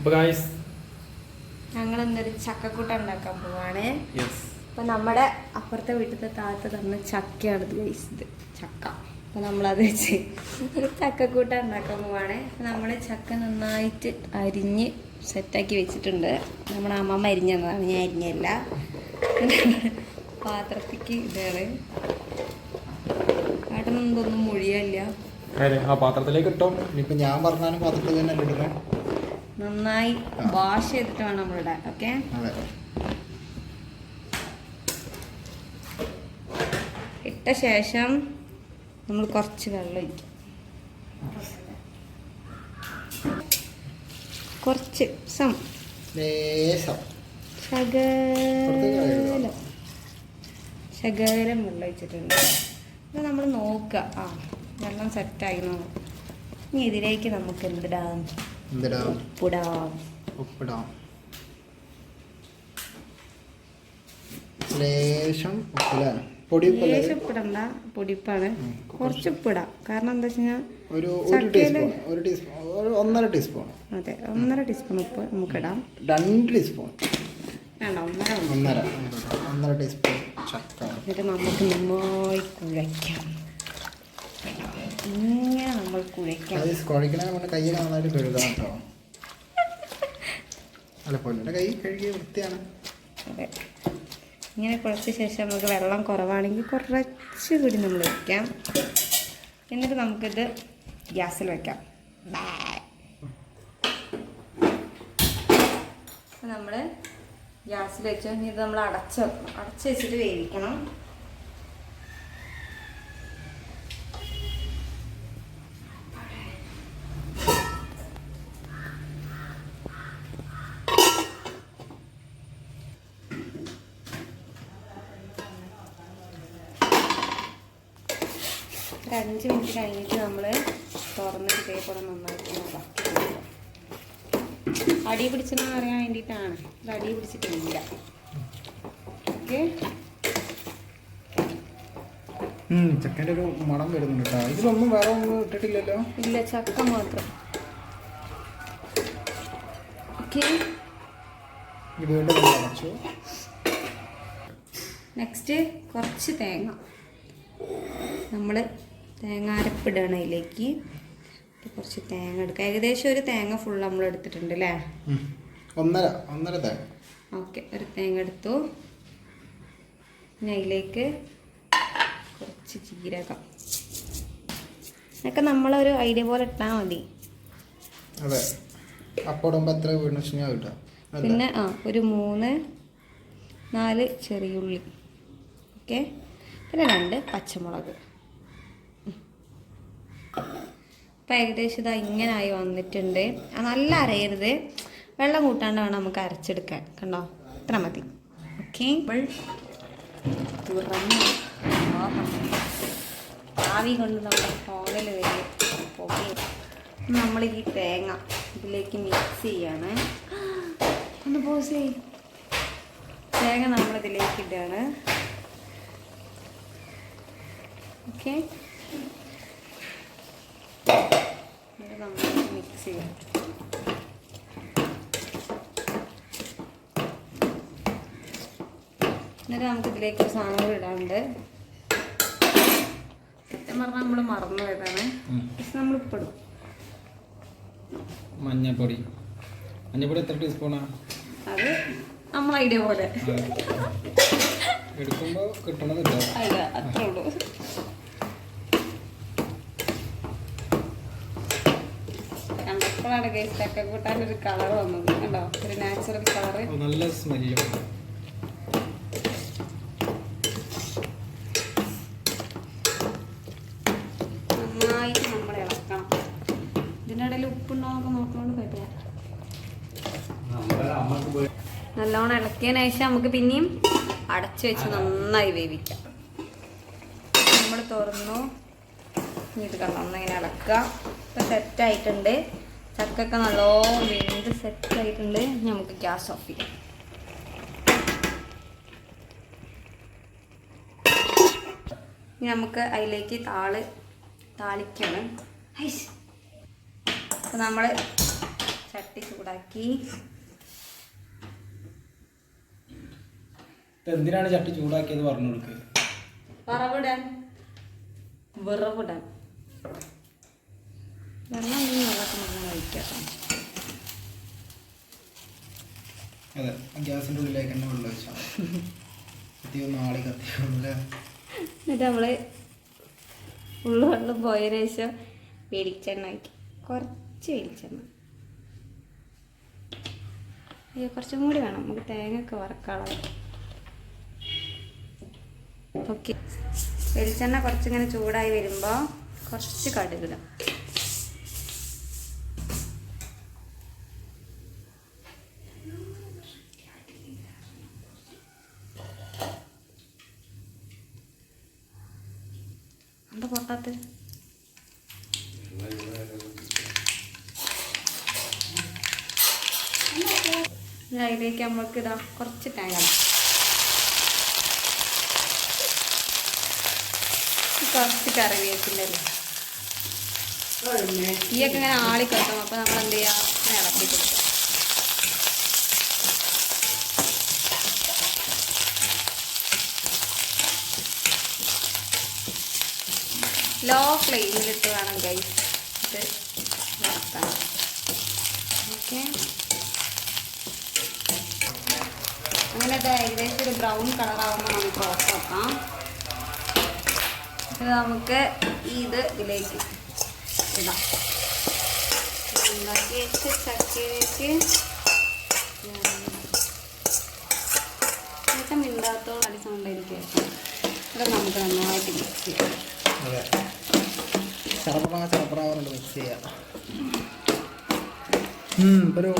അപ്പോൾ ഗായ്സ് ഞങ്ങൾ ഇന്നൊരു ചക്കക്കൂട്ട ഉണ്ടാക്കാൻ പോവാണ്. യെസ് അപ്പൊ നമ്മുടെ അപ്പുറത്തെ വീട്ടിലത്തെ താഴത്ത് തന്ന ചക്കയാണ് ഇത് guys ഇത് ചക്ക. അപ്പൊ നമ്മളത് വെച്ച് ചക്കക്കൂട്ട ഉണ്ടാക്കാൻ പോവാണ്. അപ്പൊ നമ്മൾ ചക്ക നന്നായിട്ട് അരിഞ്ഞ് സെറ്റാക്കി വെച്ചിട്ടുണ്ട്. നമ്മുടെ അമ്മമ്മ അരിഞ്ഞു തന്നതാണ് ഞാൻ അരിഞ്ഞല്ല പാത്രത്തിക്ക് ഇതാണ്. ഏട്ടനൊന്നും ഇതൊന്നും മൊഴിയല്ല. ആ പാത്രത്തിലേക്ക് ഇട്ടോ. ഇനിയിപ്പോ ഞാൻ പറഞ്ഞാലും പാത്രത്തിൽ തന്നെ അല്ലേ ഇടുന്നത് നന്നായി വാഷ് ചെയ്തിട്ട് വേണം നമ്മളിടാൻ ഓക്കെ ഇട്ട ശേഷം നമ്മൾ കുറച്ച് വെള്ളം ഒഴിക്കും. കുറച്ച് സം. ശകലം. ശകലം വെള്ളം ഒഴിച്ചിട്ടുണ്ട്. ഇത് നമ്മൾ നോക്കുക. ആ വെള്ളം സെറ്റായി നോക്കാം ഇനി ഇതിലേക്ക് നമുക്ക് എന്തിടാം? എന്തിടാം? ഉപ്പിടാം. ഉപ്പിടാം. ലേശം ഉപ്പില്ലേ പൊടി ഉപ്പല്ലേ ലേശം ഉപ്പിടണ്ട. പൊടിപ്പാണ്. കുറച്ച് ഉപ്പിടാം കാരണം എന്താ വെച്ചാൽ ഒരു ഒരു ടീസ്പൂൺ ഒരു ടീസ്പൂൺ ഒരു ഒന്നര ടീസ്പൂൺ അതെ ഒന്നര ടീസ്പൂൺ ഉപ്പ് നമുക്ക് ഇടാം രണ്ട് ടീസ്പൂൺ വേണ്ട ഒന്നര. ഒന്നര. ഒന്നര ടീസ്പൂൺ ചക്ക. എന്നിട്ട് നമുക്ക് നന്നായി കുഴയ്ക്കാം. ഇങ്ങനെ നമ്മൾ കുഴയ്ക്കാം അത് നമ്മുടെ നന്നായിട്ട് കഴുകണം കേട്ടോ. അല്ല പൊന്നിന്റെ കൈ കഴുകിയ വൃത്തിയാണ്. അതെ. ഇങ്ങനെ കുറച്ച ശേഷം നമുക്ക് വെള്ളം കുറവാണെങ്കിൽ കുറച്ച് കൂടി നമ്മൾ വയ്ക്കാം എന്നിട്ട് നമുക്കിത് ഗ്യാസിൽ വെക്കാം. നമ്മൾ ഗ്യാസിൽ വെച്ചു ഇത് നമ്മൾ അടച്ച് വെക്കണം. അടച്ച് വെച്ചിട്ട് വേവിക്കണം. ഒരു അഞ്ച് മിനിറ്റ് കഴിഞ്ഞിട്ട് നമ്മൾ തുറന്നിട്ട് ഇതേപോലെ നന്നായിട്ട് ഇളക്കി. അടി പിടിച്ചെന്ന് പറയാൻ വേണ്ടിയിട്ടാണ്. ഇത് അടി പിടിച്ചിട്ടില്ല. ഓക്കെ? ചക്കന്റെ ഒരു മണം വരുന്നുണ്ട് കേട്ടോ. ഇതിലൊന്നും വേറെ ഒന്നും ഇട്ടിട്ടില്ലല്ലോ? ഇല്ല ചക്ക മാത്രം. ഓക്കെ? നെക്സ്റ്റ് കുറച്ച് തേങ്ങ. നമ്മൾ തേങ്ങ അരപ്പിടണം അതിലേക്ക് കുറച്ച് തേങ്ങ എടുക്കുക ഏകദേശം ഒരു തേങ്ങ ഫുൾ നമ്മൾ എടുത്തിട്ടുണ്ട് അല്ലേ. ഒന്നര ഒന്നര തേങ്ങ. ഓക്കെ ഒരു തേങ്ങ എടുത്തു. പിന്നെ അതിലേക്ക് കുറച്ച് ജീരകം. ഇതൊക്കെ നമ്മളൊരു ഐഡിയ പോലെ ഇട്ടാൽ മതി. അതെ. അപ്പൊടുമ്പോൾ എത്ര പിന്നെ ആ ഒരു മൂന്ന് നാല് ചെറിയുള്ളി ഓക്കെ? പിന്നെ രണ്ട് പച്ചമുളക്. ഇപ്പം ഏകദേശം ഇതാ ഇങ്ങനായി വന്നിട്ടുണ്ട്. നല്ല അരയരുത്. വെള്ളം കൂട്ടാണ്ട് വേണം നമുക്ക് അരച്ചെടുക്കാൻ. കണ്ടോ? ഇത്ര മതി. ഓക്കെ. ആവി കൊണ്ട് നമ്മുടെ ഫോണിൽ വരും. നമ്മൾ ഈ തേങ്ങ ഇതിലേക്ക് മിക്സ് ചെയ്യാണ്. ഒന്ന് പോസ് തേങ്ങ നമ്മളിതിലേക്ക് ഇടുകയാണ്. ഓക്കെ. നമ്മൾ മിക്സ് ചെയ്യാം എന്നിട്ട് നമുക്ക് ഇതിലേക്ക് ഒരു സാധനം കൂടി ഇടാനുണ്ട്. സത്യം പറഞ്ഞാൽ നമ്മൾ മറന്നു പോയതാണ്. പക്ഷെ നമ്മൾ ഇപ്പിടും മഞ്ഞപ്പൊടി. മഞ്ഞപ്പൊടി എത്ര ടീസ്പൂണാ? അത് നമ്മൾ ഐഡിയ പോലെ. എടുക്കുമ്പോൾ കിട്ടണമില്ല അല്ല അത്രേ ഉള്ളൂ. കണ്ടപ്പോഴാണ് ഗൈസ് ചക്ക കൂട്ടാൻ ഒരു കളർ വന്നത്. കണ്ടോ? ഒരു നാച്ചുറൽ കളറ് നല്ല സ്മെല്ല് നന്നായിട്ട് നമ്മൾ ഇളക്കണം. ഇതിനിടയിൽ ഉപ്പുണ്ടോന്നൊക്കെ നോക്കണോണ്ട് കുഴപ്പമില്ല. നല്ലോണം ഇളക്കിയതിന് ശേഷം നമുക്ക് പിന്നെയും അടച്ചു വെച്ച് നന്നായി വേവിക്കാം. നമ്മൾ തുറന്നു. ഇത് കണ്ടോ? ഒന്നിങ്ങനെ ഇളക്കുക. ഇപ്പം സെറ്റായിട്ടുണ്ട് ചക്കൊക്കെ നല്ലോണം വീണ്ട് സെറ്റായിട്ടുണ്ട്. ഇനി നമുക്ക് ഗ്യാസ് ഓഫ് ചെയ്യാം. ഇനി നമുക്ക് അതിലേക്ക് താൾ താളിക്കണം. അപ്പം നമ്മൾ ചട്ടി ചൂടാക്കി. എന്തിനാണ് ചട്ടി ചൂടാക്കിയത് പറഞ്ഞു കൊടുക്കുക വറവിടാൻ വിറവിടാൻ വെള്ളം ഉണ്ടെങ്കിൽ വെള്ളത്തിൽ നിന്ന് ഒഴിക്കാം അതെ ഗ്യാസിന്റെ ഉള്ളിലേക്ക് തന്നെ വെള്ളം ഒഴിച്ചാൽ ആളി എന്നിട്ട് നമ്മൾ ഉള്ളു വെള്ളം പോയതിനു ശേഷം വെളിച്ചെണ്ണ ആക്കി കുറച്ച് വെളിച്ചെണ്ണ. അയ്യോ കുറച്ചും കൂടി വേണം. നമുക്ക് തേങ്ങയൊക്കെ വറക്കാളാം ഓക്കെ വെളിച്ചെണ്ണ കുറച്ചിങ്ങനെ ചൂടായി വരുമ്പോൾ കുറച്ച് കടുകിടാം. എന്താ പൊട്ടാത്ത അതിലേക്ക് നമ്മൾക്ക് ഇതാ കുറച്ച് തേങ്ങ കുറച്ച് കുറച്ച് ഈ ഒക്കെ ഇങ്ങനെ ആളി അപ്പൊ അപ്പോൾ നമ്മൾ എന്ത് ചെയ്യുക ഇളക്കി കൊടുക്കുക ലോ ഫ്ലെയിമിലിട്ട് വേണം ഗൈസ് ഇത് വറുത്താൻ ഓക്കെ. അങ്ങനെ ഇത് ഏകദേശം ഒരു ബ്രൗൺ കളറാകുമ്പോൾ നമുക്ക് ഓഫ് ആക്കാം ഇത് നമുക്ക് ഇത് ഇതിലേക്ക് ഇടാം. ഉണ്ടാക്കി ചക്കയിലേക്ക് മിണ്ടാത്തോളം അടി ഇത് നമുക്ക് നന്നായിട്ട് മിക്സ് ചെയ്യാം. അതെ. ചറപ്പറ ചറപ്പറ പറഞ്ഞിട്ട് മിക്സ് ചെയ്യാം. ഉം, ഇപ്പൊ ഒരു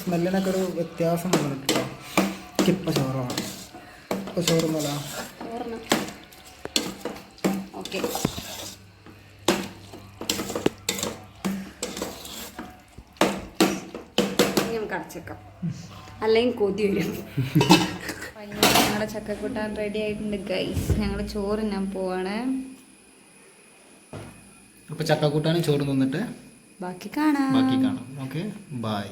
സ്മെല്ലിനൊക്കെ ഒരു വ്യത്യാസം വന്നിട്ടോ കിപ്പ ചോറാണ് ഇപ്പം ചോറും പോലെ ഓക്കെ. ഇനി നമുക്ക് അടച്ചേക്കാം. അല്ലെങ്കിൽ കൊതി വരും. ഞങ്ങളുടെ ചക്കക്കൂട്ടാൻ റെഡി ആയിട്ടുണ്ട് ഗൈസ് ഞങ്ങൾ ചോറ് ഞാൻ പോവാണ്. അപ്പോൾ ചക്കക്കൂട്ടാനും ചോറ് തിന്നിട്ട് ബാക്കി കാണാം. ബാക്കി കാണാം. Okay bye